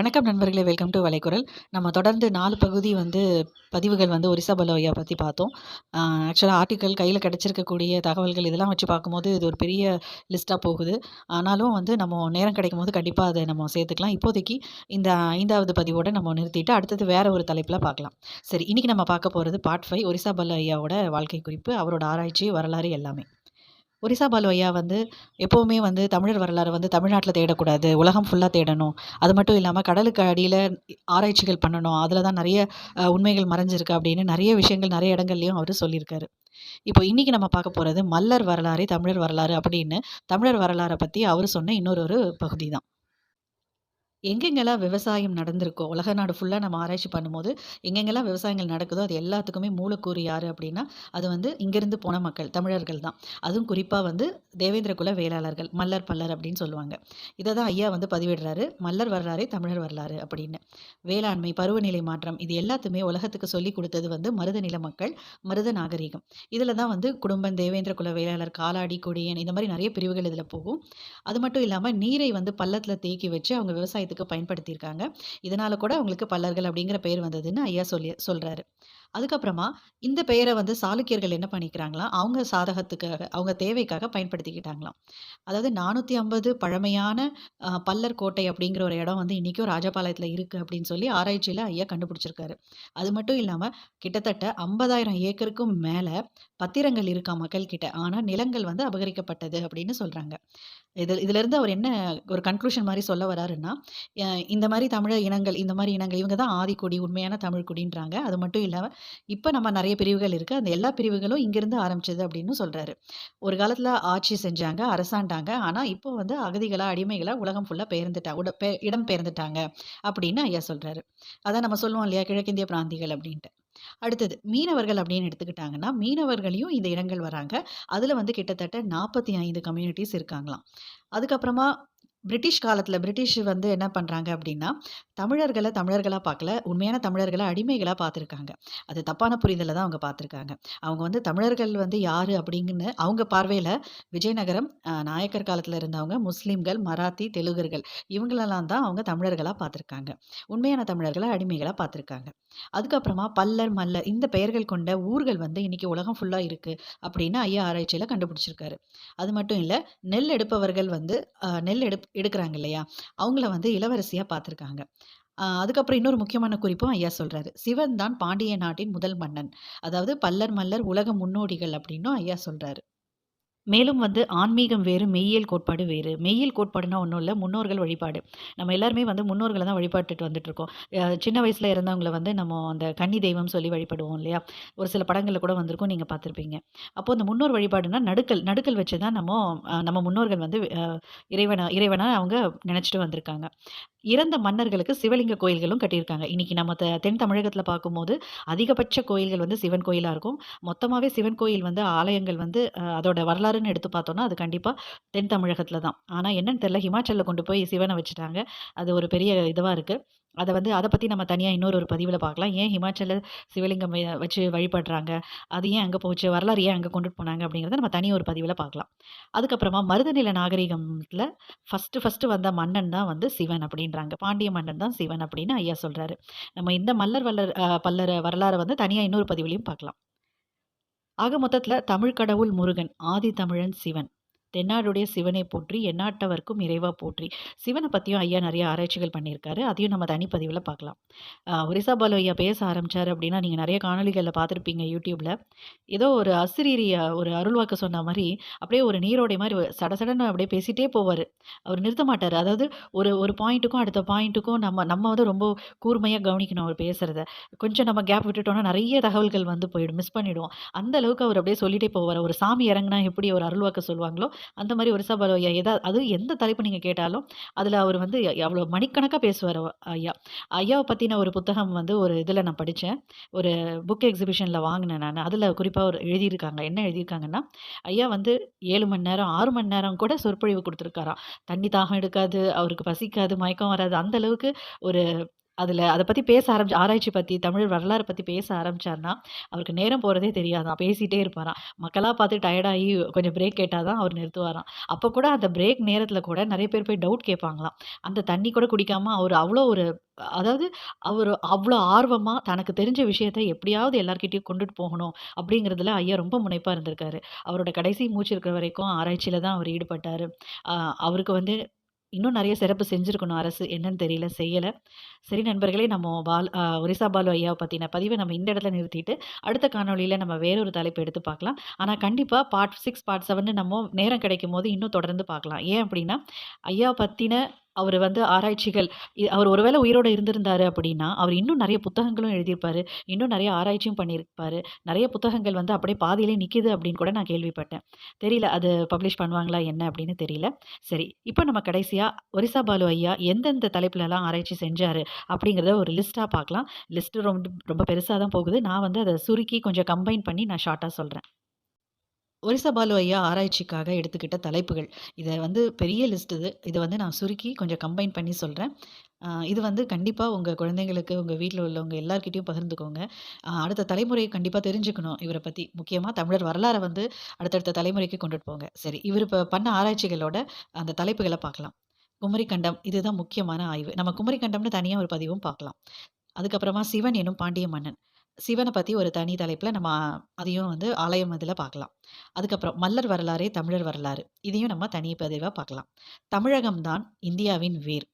வணக்கம் நண்பர்களே welcome to வலைக்குரல். நம்ம தொடர்ந்து நாலு பகுதி வந்து பதிவுகள் வந்து ஒரிசா பலோயா பற்றி பார்த்தோம். ஆக்சுவலாக ஆர்டிக்கல் கையில் கிடச்சிருக்கக்கூடிய தகவல்கள் இதெல்லாம் வச்சு பார்க்கும்போது இது ஒரு பெரிய லிஸ்ட்டாக போகுது. ஆனாலும் வந்து நம்ம நேரம் கிடைக்கும் போது கண்டிப்பாக அதை நம்ம சேர்த்துக்கலாம். இப்போதைக்கு இந்த ஐந்தாவது பதிவோடு நம்ம நிறுத்திட்டு அடுத்தது வேறு ஒரு தலைப்பில் பார்க்கலாம். சரி இன்றைக்கி நம்ம பார்க்க போகிறது பார்ட் ஃபைவ் ஒரிசா பலோயாவோட வாழ்க்கை குறிப்பு அவரோட ஆராய்ச்சி வரலாறு எல்லாமே. ஒரிசா பாலு ஐயா வந்து எப்போவுமே வந்து தமிழர் வரலாறு வந்து தமிழ்நாட்டில் தேடக்கூடாது. உலகம் ஃபுல்லாக தேடணும். அது மட்டும் இல்லாமல் கடலுக்கு அடியில் ஆராய்ச்சிகள் பண்ணணும். அதில் தான் நிறைய உண்மைகள் மறைஞ்சிருக்கு அப்படின்னு நிறைய விஷயங்கள் நிறைய இடங்கள்லையும் அவர் சொல்லியிருக்காரு. இப்போ இன்றைக்கி நம்ம பார்க்க போகிறது மல்லர் வரலாறு தமிழர் வரலாறு அப்படின்னு தமிழர் வரலாறை பற்றி அவர் சொன்ன இன்னொரு ஒரு பகுதி தான் எங்கெங்கெல்லாம் விவசாயம் நடந்திருக்கோ உலக நாடு ஃபுல்லாக நம்ம ஆராய்ச்சி பண்ணும்போது எங்கெங்கெல்லாம் விவசாயங்கள் நடக்குதோ அது எல்லாத்துக்குமே மூலக்கூறு யார் அப்படின்னா அது வந்து இங்கேருந்து போன மக்கள் தமிழர்கள் தான். அதுவும் குறிப்பாக வந்து தேவேந்திர குல வேளாளர்கள் மல்லர் பல்லர் அப்படின்னு சொல்லுவாங்க. இதை தான் ஐயா வந்து பதிவிடுறாரு. மல்லர் வரலாறு தமிழர் வரலாறு அப்படின்னு. வேளாண்மை பருவநிலை மாற்றம் இது எல்லாத்துமே உலகத்துக்கு சொல்லி கொடுத்தது வந்து மருத நில மக்கள் மருத நாகரீகம். இதில் தான் வந்து குடும்பம் தேவேந்திர குல வேளாளர் காலாடி கொடியன் இந்த மாதிரி நிறைய பிரிவுகள் இதில் போகும். அது மட்டும் இல்லாமல் நீரை வந்து பள்ளத்தில் தேக்கி வச்சு அவங்க விவசாயத்தை பயன்படுத்தியிருக்காங்க? இதனால் கூட அவங்களுக்கு பல்லர்கள் அப்படிங்கிற பெயர் வந்ததுன்னு ஐயா சொல்லி சொல்கிறாரு அதுக்கப்புறமா இந்த பெயரை வந்து சாளுக்கியர்கள் என்ன பண்ணிக்கிறாங்களாம் அவங்க சாதகத்துக்காக அவங்க தேவைக்காக பயன்படுத்திக்கிட்டாங்களாம். அதாவது நானூற்றி ஐம்பது பழமையான பல்லர் கோட்டை அப்படிங்கிற ஒரு இடம் வந்து இன்றைக்கும் ராஜபாளையத்தில் இருக்குது அப்படின்னு சொல்லி ஆராய்ச்சியில் ஐயா கண்டுபிடிச்சிருக்காரு. அது மட்டும் இல்லாமல் கிட்டத்தட்ட ஐம்பதாயிரம் ஏக்கருக்கும் மேலே பத்திரங்கள் இருக்கா மக்கள் கிட்ட. ஆனால் நிலங்கள் வந்து அபகரிக்கப்பட்டது அப்படின்னு சொல்கிறாங்க இதில் இதிலிருந்து அவர் என்ன ஒரு கன்க்ளூஷன் மாதிரி சொல்ல வராருன்னா இந்த மாதிரி தமிழ் இனங்கள் இந்த மாதிரி இனங்கள் இவங்க தான் ஆதிக்குடி உண்மையான தமிழ் குடின்றாங்க. அது மட்டும் இல்லாமல் இப்போ நம்ம நிறைய பிரிவுகள் இருக்குது அந்த எல்லா பிரிவுகளும் இங்கேருந்து ஆரம்பிச்சது அப்படின்னு சொல்கிறாரு ஒரு காலத்தில் ஆட்சி செஞ்சாங்க அரசாண்டாங்க. ஆனால் இப்போ வந்து அகதிகளாக அடிமைகளாக உலகம் ஃபுல்லாக பெயர்ந்துட்டா உட பெ இடம் பெயர்ந்துட்டாங்க அப்படின்னு ஐயா சொல்கிறாரு அதான் நம்ம சொல்லுவோம் இல்லையா கிழக்கிந்திய பிராந்திகள் அப்படின்ட்டு. அடுத்தது மீனவர்கள் அப்படின்னு எடுத்துக்கிட்டாங்கன்னா மீனவர்களையும் இந்த இடங்கள் வராங்க. அதில் வந்து கிட்டத்தட்ட நாற்பத்தி ஐந்து கம்யூனிட்டிஸ் இருக்காங்களாம். அதுக்கப்புறமா பிரிட்டிஷ் காலத்தில் பிரிட்டிஷ் வந்து என்ன பண்ணுறாங்க அப்படின்னா தமிழர்களை தமிழர்களாக பார்க்கல உண்மையான தமிழர்களை அடிமைகளாக பார்த்துருக்காங்க அது தப்பான புரிதலை தான் அவங்க பார்த்துருக்காங்க அவங்க வந்து தமிழர்கள் வந்து யார் அப்படிங்கன்னு அவங்க பார்வையில் விஜயநகரம் நாயக்கர் காலத்தில் இருந்தவங்க முஸ்லீம்கள் மராத்தி தெலுங்கர்கள் இவங்களெல்லாம் தான் அவங்க தமிழர்களாக பார்த்துருக்காங்க உண்மையான தமிழர்களை அடிமைகளாக பார்த்துருக்காங்க அதுக்கப்புறமா பல்லர் மல்லர் இந்த பெயர்கள் கொண்ட ஊர்கள் வந்து இன்றைக்கி உலகம் ஃபுல்லாக இருக்குது அப்படின்னு ஐயா ஆராய்ச்சியில் கண்டுபிடிச்சிருக்காரு. அது மட்டும் இல்லை நெல் எடுப்பவர்கள் வந்து நெல் எடுப் எடுக்கிறாங்க இல்லையா? அவங்கள வந்து இளவரசியாக பார்த்துருக்காங்க. அதுக்கப்புறம் இன்னொரு முக்கியமான குறிப்பும் ஐயா சொல்கிறாரு சிவன் தான் பாண்டிய நாட்டின் முதல் மன்னன். அதாவது பல்லர் மல்லர் உலக முன்னோடிகள் அப்படின்னும் ஐயா சொல்கிறாரு மேலும் வந்து ஆன்மீகம் வேறு மெய்யியல் கோட்பாடு வேறு. மெய்யியல் கோட்பாடுனா ஒன்றும் இல்லை முன்னோர்கள் வழிபாடு. நம்ம எல்லாருமே வந்து முன்னோர்களை தான் வழிபாட்டுட்டு வந்துட்டுருக்கோம். சின்ன வயசில் இருந்தவங்களை வந்து நம்ம அந்த கன்னி தெய்வம் சொல்லி வழிபடுவோம் இல்லையா? ஒரு சில படங்களில் கூட வந்திருக்கும் நீங்கள் பார்த்துருப்பீங்க. அப்போது அந்த முன்னோர் வழிபாடுனா நடுக்கல் நடுக்கல் வச்சு தான் நம்ம நம்ம முன்னோர்கள் வந்து இறைவனை இறைவனாக அவங்க நினச்சிட்டு வந்திருக்காங்க. இறந்த மன்னர்களுக்கு சிவலிங்க கோயில்களும் கட்டியிருக்காங்க. இன்றைக்கி நம்ம த தென் தமிழகத்தில் பார்க்கும்போது அதிகபட்ச கோயில்கள் வந்து சிவன் கோயிலாக இருக்கும். மொத்தமாகவே சிவன் கோயில் வந்து ஆலயங்கள் வந்து அதோட வரலாறுன்னு எடுத்து பார்த்தோன்னா அது கண்டிப்பாக தென் தமிழகத்தில் தான். ஆனால் என்னென்னு தெரில ஹிமாச்சலில் கொண்டு போய் சிவனை வச்சுட்டாங்க. அது ஒரு பெரிய இதுவாக இருக்குது அதை வந்து அதை பற்றி நம்ம தனியாக இன்னொரு ஒரு பதிவில் பார்க்கலாம். ஏன் ஹிமாச்சலில் சிவலிங்கம் வச்சு வழிபடுறாங்க? அது ஏன் அங்கே போச்சு? வரலாறு ஏன் அங்கே கொண்டுட்டு போனாங்க? அப்படிங்கிறத நம்ம தனி ஒரு பதிவில் பார்க்கலாம். அதுக்கப்புறமா மருதநில நாகரிகத்தில் ஃபஸ்ட்டு ஃபஸ்ட்டு வந்த மன்னன் தான் வந்து சிவன் அப்படின்றாங்க. பாண்டிய மன்னன் தான் சிவன் அப்படின்னு ஐயா சொல்கிறாரு நம்ம இந்த மல்லர் வல்லர் பல்லர் வரலாறை வந்து தனியாக இன்னொரு பதிவுலையும் பார்க்கலாம். ஆக மொத்தத்தில் தமிழ் கடவுள் முருகன் ஆதி தமிழன் சிவன். தென்னாடுடைய சிவனை போற்றி எண்ணாட்டவர்க்கும் இறைவா போற்றி. சிவனை பற்றியும் ஐயா நிறைய ஆராய்ச்சிகள் பண்ணியிருக்காரு. அதையும் நம்ம தனிப்பதிவில் பார்க்கலாம். ஒரிசா பாலு ஐயா பேச ஆரம்பித்தார் அப்படின்னா நீங்கள் நிறைய காணொலிகளில் பார்த்துருப்பீங்க யூடியூப்பில் ஏதோ ஒரு அசிரீரிய ஒரு அருள்வாக்கு சொன்ன மாதிரி அப்படியே ஒரு நீரோடை மாதிரி சடசடன்னு அப்படியே பேசிகிட்டே போவார். அவர் நிறுத்த மாட்டார். அதாவது ஒரு ஒரு பாயிண்ட்டுக்கும் அடுத்த பாயிண்ட்டுக்கும் நம்ம நம்ம வந்து ரொம்ப கூர்மையாக கவனிக்கணும் அவர் பேசுகிறத கொஞ்சம் நம்ம கேப் விட்டுட்டோம்னா நிறைய தகவல்கள் வந்து போயிடும் மிஸ் பண்ணிவிடுவோம் அந்த அளவுக்கு அவர் அப்படியே சொல்லிகிட்டே போவார். ஒரு சாமி இறங்கினா எப்படி ஒரு அருள்வாக்க சொல்லுவாங்களோ அந்த மாதிரி ஒரு சபல ஐயா. எதாவது அது எந்த தலைப்பு நீங்கள் கேட்டாலும் அதில் அவர் வந்து அவ்வளோ மணிக்கணக்காக பேசுவார் ஐயா. ஐயாவை பற்றின ஒரு புத்தகம் வந்து ஒரு இதில் நான் படித்தேன் ஒரு புக் எக்ஸிபிஷனில் வாங்கினேன் நான். அதில் குறிப்பாக ஒரு எழுதியிருக்காங்க. என்ன எழுதியிருக்காங்கன்னா ஐயா வந்து ஏழு மணி நேரம் ஆறு மணி நேரம் கூட சொற்பொழிவு கொடுத்துருக்காராம். தண்ணி தாகம் எடுக்காது அவருக்கு பசிக்காது மயக்கம் வராது. அந்த அளவுக்கு ஒரு அதில் அதை பற்றி பேச ஆரம்பிச்சு ஆராய்ச்சி பற்றி தமிழ் வரலாறு பற்றி பேச ஆரம்பித்தார்னா அவருக்கு நேரம் போகிறதே தெரியாதான் பேசிகிட்டே இருப்பாராம். மக்களாக பார்த்து டயர்ட் கொஞ்சம் பிரேக் கேட்டால் தான் அவர் நிறுத்துவாராம். அப்போ கூட அந்த பிரேக் நேரத்தில் கூட நிறைய பேர் போய் டவுட் கேட்பாங்களாம். அந்த தண்ணி கூட குடிக்காமல் அவர் அவ்வளோ ஒரு அதாவது அவர் அவ்வளோ ஆர்வமாக தனக்கு தெரிஞ்ச விஷயத்தை எப்படியாவது எல்லாருக்கிட்டையும் கொண்டுட்டு போகணும் அப்படிங்கிறதுல ஐயா ரொம்ப முனைப்பாக இருந்திருக்காரு. அவரோட கடைசி மூச்சு இருக்கிற வரைக்கும் ஆராய்ச்சியில் தான் அவர் ஈடுபட்டார் அவருக்கு வந்து இன்னும் நிறைய சிறப்பு செஞ்சுருக்கணும் அரசு. என்னன்னு தெரியல, செய்யலை சரி நண்பர்களே, நம்ம பால் ஒரிசா பாலு ஐயாவை பற்றின பதிவை நம்ம இந்த இடத்துல நிறுத்திட்டு, அடுத்த காணொலியில் நம்ம வேறொரு தலைப்பு எடுத்து பார்க்கலாம். ஆனால் கண்டிப்பாக பார்ட் சிக்ஸ் பார்ட் செவன் நம்ம நேரம் கிடைக்கும் போது இன்னும் தொடர்ந்து பார்க்கலாம். ஏன் அப்படின்னா, ஐயா பற்றின அவர் வந்து ஆராய்ச்சிகள் அவர் ஒரு உயிரோடு இருந்திருந்தார் இருந்திருந்தாரு அப்படின்னா, அவர் இன்னும் நிறைய புத்தகங்களும் எழுதியிருப்பாரு. இன்னும் நிறைய ஆராய்ச்சியும் பண்ணியிருப்பாரு. நிறைய புத்தகங்கள் வந்து அப்படியே பாதியிலே நிற்கிது அப்படின்னு கூட நான் கேள்விப்பட்டேன். தெரியல அது பப்ளிஷ் பண்ணுவாங்களா என்ன அப்படின்னு தெரியல. சரி, இப்போ நம்ம கடைசியாக ஒரிசா பாலு ஐயா எந்தெந்த தலைப்புலலாம் ஆராய்ச்சி செஞ்சார் அப்படிங்கிறத ஒரு லிஸ்ட்டாக பார்க்கலாம். லிஸ்ட்டு ரொம்ப ரொம்ப பெருசாக தான் போகுது. நான் வந்து அதை சுருக்கி கொஞ்சம் கம்பைன் பண்ணி நான் ஷார்ட்டாக சொல்கிறேன் ஒரிசா பாலு ஐயா ஆராய்ச்சிக்காக எடுத்துக்கிட்ட தலைப்புகள். இதை வந்து பெரிய லிஸ்ட் இது. இதை வந்து நான் சுருக்கி கொஞ்சம் கம்பைன் பண்ணி சொல்கிறேன் இது வந்து கண்டிப்பாக உங்கள் குழந்தைங்களுக்கு, உங்கள் வீட்டில் உள்ளவங்க எல்லாருக்கிட்டையும் பகிர்ந்துக்கோங்க. அடுத்த தலைமுறை கண்டிப்பாக தெரிஞ்சுக்கணும் இவரை பற்றி முக்கியமாக தமிழர் வரலாறை வந்து அடுத்தடுத்த தலைமுறைக்கு கொண்டுட்டு போங்க. சரி, இவர் இப்போ பண்ண ஆராய்ச்சிகளோட அந்த தலைப்புகளை பார்க்கலாம். குமரிக்கண்டம் இதுதான் முக்கியமான ஆய்வு. நம்ம குமரிக்கண்டம்னு தனியாக ஒரு பதிவும் பார்க்கலாம். அதுக்கப்புறமா சிவன் எனும் பாண்டிய மன்னன். சிவனை பற்றி ஒரு தனி தலைப்பில் நம்ம அதையும் வந்து ஆலயம் இதில் பார்க்கலாம். அதுக்கப்புறம் மல்லர் வரலாறே தமிழர் வரலாறு. இதையும் நம்ம தனி பதிவாக பார்க்கலாம். தமிழகம் தான் இந்தியாவின் வேர்.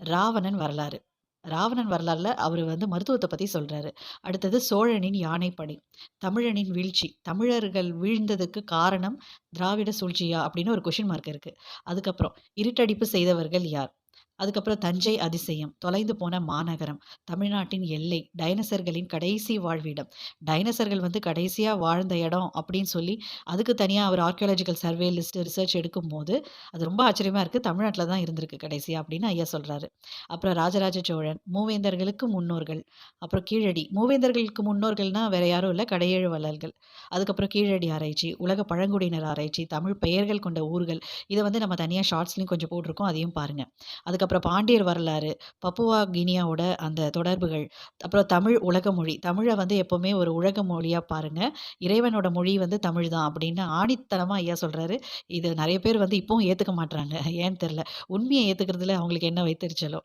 ராவணன் வரலாறு. ராவணன் வரலாறுல அவர் வந்து மருத்துவத்தை பத்தி சொல்றாரு. அடுத்தது சோழனின் யானைப்படை. தமிழனின் வீழ்ச்சி. தமிழர்கள் வீழ்ந்ததுக்கு காரணம் திராவிட சூழ்ச்சியா? அப்படின்னு ஒரு கொஷின் மார்க் இருக்கு. அதுக்கப்புறம் இருட்டடிப்பு செய்தவர்கள் யார்? அதுக்கப்புறம் தஞ்சை அதிசயம், தொலைந்து போன மாநகரம், தமிழ்நாட்டின் எல்லை, டைனசர்களின் கடைசி வாழ்விடம். டைனசர்கள் வந்து கடைசியாக வாழ்ந்த இடம் அப்படின்னு சொல்லி, அதுக்கு தனியாக அவர் ஆர்க்கியாலஜிக்கல் சர்வே லிஸ்ட் ரிசர்ச் எடுக்கும்போது, அது ரொம்ப ஆச்சரியமாக இருக்குது தமிழ்நாட்டில் தான் இருந்திருக்கு கடைசியாக அப்படின்னு ஐயா சொல்கிறாரு அப்புறம் ராஜராஜ சோழன், மூவேந்தர்களுக்கு முன்னோர்கள், அப்புறம் கீழடி. மூவேந்தர்களுக்கு முன்னோர்கள்னால் வேற யாரும் இல்லை கடையேழு வள்ளல்கள். அதுக்கப்புறம் கீழடி ஆராய்ச்சி, உலக பழங்குடியினர் ஆராய்ச்சி, தமிழ் பெயர்கள் கொண்ட ஊர்கள். இதை வந்து நம்ம தனியாக ஷார்ட்ஸ்லையும் கொஞ்சம் போட்டிருக்கோம். அதையும் பாருங்கள் அதுக்கப்புறம் பாண்டியர் வரலாறு, பப்புவா கினியாவோட அந்த தொடர்புகள், அப்புறம் தமிழ் உலக மொழி. தமிழை வந்து எப்போவுமே ஒரு உலக மொழியாக பாருங்கள் இறைவனோட மொழி வந்து தமிழ் தான் அப்படின்னு ஆணித்தனமாக ஐயா சொல்கிறாரு இது நிறைய பேர் வந்து இப்போவும் ஏற்றுக்க மாட்றாங்க. ஏன்னு தெரியல. உண்மையை ஏற்றுக்கிறதுல அவங்களுக்கு என்ன வைத்திருச்சலோ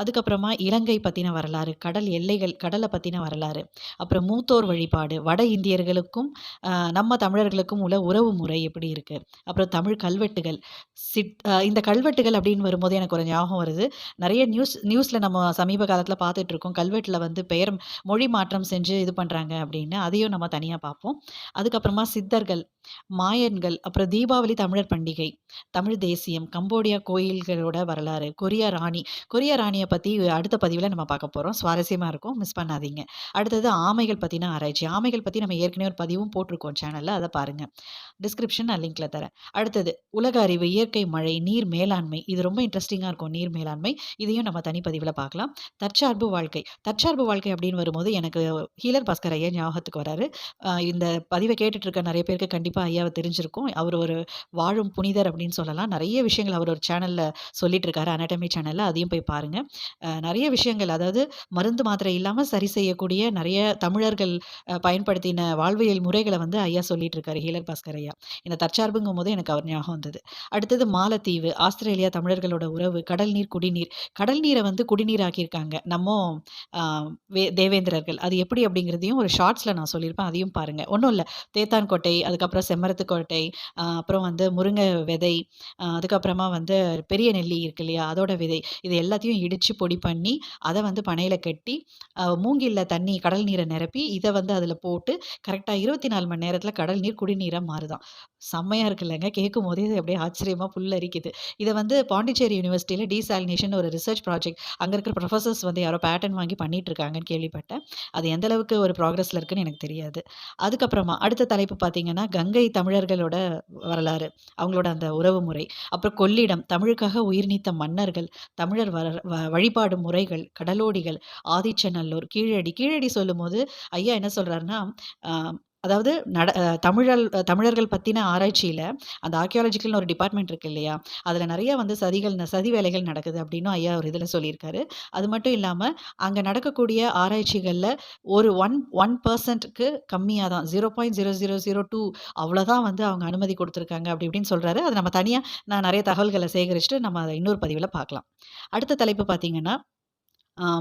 அதுக்கப்புறமா இலங்கை பற்றின வரலாறு, கடல் எல்லைகள், கடலை பற்றின வரலாறு, அப்புறம் மூத்தோர் வழிபாடு, வட இந்தியர்களுக்கும் நம்ம தமிழர்களுக்கும் உள்ள உறவு முறை எப்படி இருக்குது அப்புறம் தமிழ் கல்வெட்டுகள், சிட் இந்த கல்வெட்டுகள் அப்படின்னு வரும்போது எனக்கு ஒரு ஞாபகம் வருது. நிறைய நியூஸ் நியூஸில் நம்ம சமீப காலத்தில் பார்த்துட்டு இருக்கோம். வந்து பெயர் மொழி மாற்றம் செஞ்சு இது பண்ணுறாங்க அப்படின்னு. அதையும் நம்ம தனியாக பார்ப்போம். அதுக்கப்புறமா சித்தர்கள், மாயன்கள், அப்புறம் தீபாவளி தமிழர் பண்டிகை, தமிழ் தேசியம், கம்போடியா கோயில்களோட வரலாறு, கொரியா ராணி. கொரியா ராணியை பற்றி அடுத்த பதிவில் நம்ம பார்க்க போகிறோம் சுவாரஸ்யமாக இருக்கும். மிஸ் பண்ணாதீங்க. அடுத்தது ஆமைகள் பற்றின ஆராய்ச்சி. ஆமைகள் பற்றி நம்ம ஏற்கனவே ஒரு பதிவும் போட்டிருக்கோம் சேனலில் அதை பாருங்கள் டிஸ்கிரிப்ஷன் நான் லிங்க்ல தரேன். அடுத்தது உலக அறிவு, இயற்கை மழை, நீர் மேலாண்மை. இது ரொம்ப இன்ட்ரெஸ்டிங்காக இருக்கும் நீர் மேலாண்மை. இதையும் நம்ம தனிப்பதிவில் பார்க்கலாம். தற்சார்பு வாழ்க்கை. தற்சார்பு வாழ்க்கை அப்படின்னு வரும்போது எனக்கு ஹீலர் பாஸ்கர் ஐயா ஞாபகத்துக்கு வராரு. இந்த பதிவை கேட்டுட்டு இருக்க நிறைய பேருக்கு கண்டிப்பாக ஐயாவை தெரிஞ்சிருக்கும். அவர் ஒரு வாழும் புனிதர் அப்படின்னு சொல்லலாம். நிறைய விஷயங்கள் அவர் ஒரு சேனலில் சொல்லிட்டு இருக்காரு. அனாட்டமி சேனலில் அதையும் போய் பாருங்க. நிறைய விஷயங்கள் அதாவது மருந்து, மாத்திரை இல்லாமல் சரி செய்யக்கூடிய நிறைய தமிழர்கள் பயன்படுத்தின வாழ்வியல் முறைகளை வந்து ஐயா சொல்லிட்டு இருக்காரு. ஹீலர் பாஸ்கர் ஐயா. இந்த தற்சார்புங்கும் போது எனக்கு அவர் ஞாபகம் வந்தது. அடுத்தது மாலத்தீவு, ஆஸ்திரேலியா தமிழர்களோட உறவு, கடல் நீர், குடிநீர். கடல் நீரை வந்து குடிநீர் ஆக்கியிருக்காங்க. வே தேவேந்திரர்கள். அது எப்படி அப்படிங்கிறதையும் ஒரு ஷார்ட்ஸில் நான் சொல்லியிருப்பேன். அதையும் பாருங்கள் ஒன்றும் இல்லை தேத்தான்கோட்டை, அதுக்கப்புறம் செம்மரத்துக்கோட்டை, அப்புறம் வந்து முருங்கை விதை, அதுக்கப்புறமா வந்து பெரிய நெல்லி இருக்கு இல்லையா? அதோட விதை. இது எல்லாத்தையும் இடித்து பொடி பண்ணி, அதை வந்து பனையில் கட்டி, அ மூங்கில்ல தண்ணி கடல் நீரை நிரப்பி, இதை வந்து அதில் போட்டு கரெக்டாக இருபத்தி நாலு மணி நேரத்தில் கடல் நீர் குடிநீராக மாறுதான் செம்மையாக இருக்குல்லங்க. கேட்கும்போதே அப்படியே ஆச்சரியமாக புல்லரிக்குது. இதை வந்து பாண்டிச்சேரி யூனிவர்சிட்டியில் யூனிவர்சிட்டியில டீசாலினேஷன் ஒரு ரிசர்ச் ப்ராஜெக்ட் அங்கே இருக்கிற ப்ரொஃபஸர்ஸ் வந்து யாரோ பேட்டர்ன் வாங்கி பண்ணிட்டு இருக்காங்கன்னு கேள்விப்பட்டேன். அது எந்த அளவுக்கு ஒரு ப்ராக்ரஸில் இருக்குன்னு எனக்கு தெரியாது. அதுக்கப்புறமா அடுத்த தலைப்பு பார்த்தீங்கன்னா, கங்கை தமிழர்களோட வரலாறு. அவங்களோட அந்த உறவு முறை. அப்புறம் கொள்ளிடம், தமிழுக்காக உயிர் நீத்த மன்னர்கள், தமிழர் வர வ வழிபாடு முறைகள், கடலோடிகள், ஆதிச்சநல்லூர், கீழடி. கீழடி சொல்லும்போது ஐயா என்ன சொல்கிறாருன்னா அதாவது நட தமிழர் தமிழல் தமிழர்கள் பற்றின ஆராய்ச்சியில் அந்த ஆர்கியாலஜிக்கல்னு ஒரு டிபார்ட்மெண்ட் இருக்குது இல்லையா? அதில் நிறைய வந்து சதிகள் சதி வேலைகள் நடக்குது அப்படின்னு ஐயா ஒரு இதில் சொல்லியிருக்காரு. அது மட்டும் இல்லாமல் அங்கே நடக்கக்கூடிய ஆராய்ச்சிகளில் ஒரு ஒன் ஒன் பர்சன்ட்டுக்கு கம்மியாக தான் zero point zero zero zero two அவ்வளோதான் வந்து அவங்க அனுமதி கொடுத்துருக்காங்க அப்படி இப்படின்னு சொல்கிறாரு அது நம்ம தனியாக நான் நிறைய தகவல்களை சேகரிச்சுட்டு நம்ம அதை இன்னொரு பதிவில் பார்க்கலாம். அடுத்த தலைப்பு பார்த்தீங்கன்னா,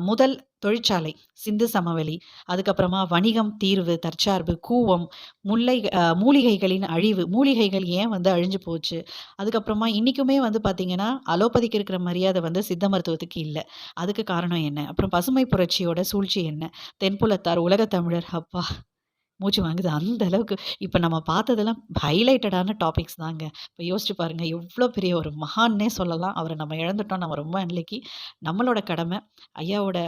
முதல் தொழிற்சாலை சிந்து சமவெளி, அதுக்கப்புறமா வணிகம், தீர்வு, தற்சார்பு, கூவம், முல்லை மூலிகைகளின் அழிவு, மூலிகைகள் ஏன் வந்து அழிஞ்சு போச்சு? அதுக்கப்புறமா இன்றைக்குமே வந்து பார்த்தீங்கன்னா, அலோபதிக்கு இருக்கிற மரியாதை வந்து சித்த மருத்துவத்துக்கு இல்லை அதுக்கு காரணம் என்ன? அப்புறம் பசுமை புரட்சியோட சூழ்ச்சி என்ன? தென்புலத்தார், உலகத்தமிழர் அப்பா! மூச்சு வாங்குது. அந்த அளவுக்கு இப்போ நம்ம பார்த்ததெல்லாம் ஹைலைட்டடான டாபிக்ஸ் தாங்க. இப்போ யோசிச்சு பாருங்கள் எவ்வளோ பெரிய ஒரு மகான்னே சொல்லலாம். அவரை நம்ம இழந்துட்டோம். நம்ம ரொம்ப அன்னைக்கு நம்மளோட கடமை, ஐயாவோட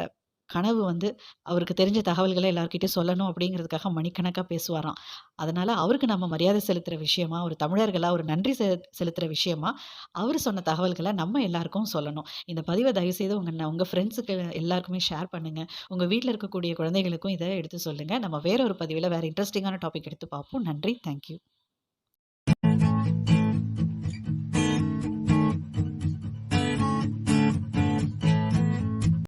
கனவு வந்து அவருக்கு தெரிஞ்ச தகவல்களை எல்லார்கிட்டயும் சொல்லணும் அப்படிங்கிறதுக்காக மணிக்கணக்காக பேசுவாராம். அதனால் அவருக்கு நம்ம மரியாதை செலுத்துகிற விஷயமா, ஒரு தமிழர்களாக ஒரு நன்றி செ செலுத்துகிற விஷயமா, அவர் சொன்ன தகவல்களை நம்ம எல்லாருக்கும் சொல்லணும். இந்த பதிவை தயவுசெய்து உங்கள் உங்கள் ஃப்ரெண்ட்ஸுக்கு எல்லாருக்குமே ஷேர் பண்ணுங்கள் உங்கள் வீட்டில் இருக்கக்கூடிய குழந்தைகளுக்கும் இதை எடுத்து சொல்லுங்கள் நம்ம வேற ஒரு பதிவில் வேறு இன்ட்ரெஸ்டிங்கான டாபிக் எடுத்து பார்ப்போம். நன்றி. Thank you.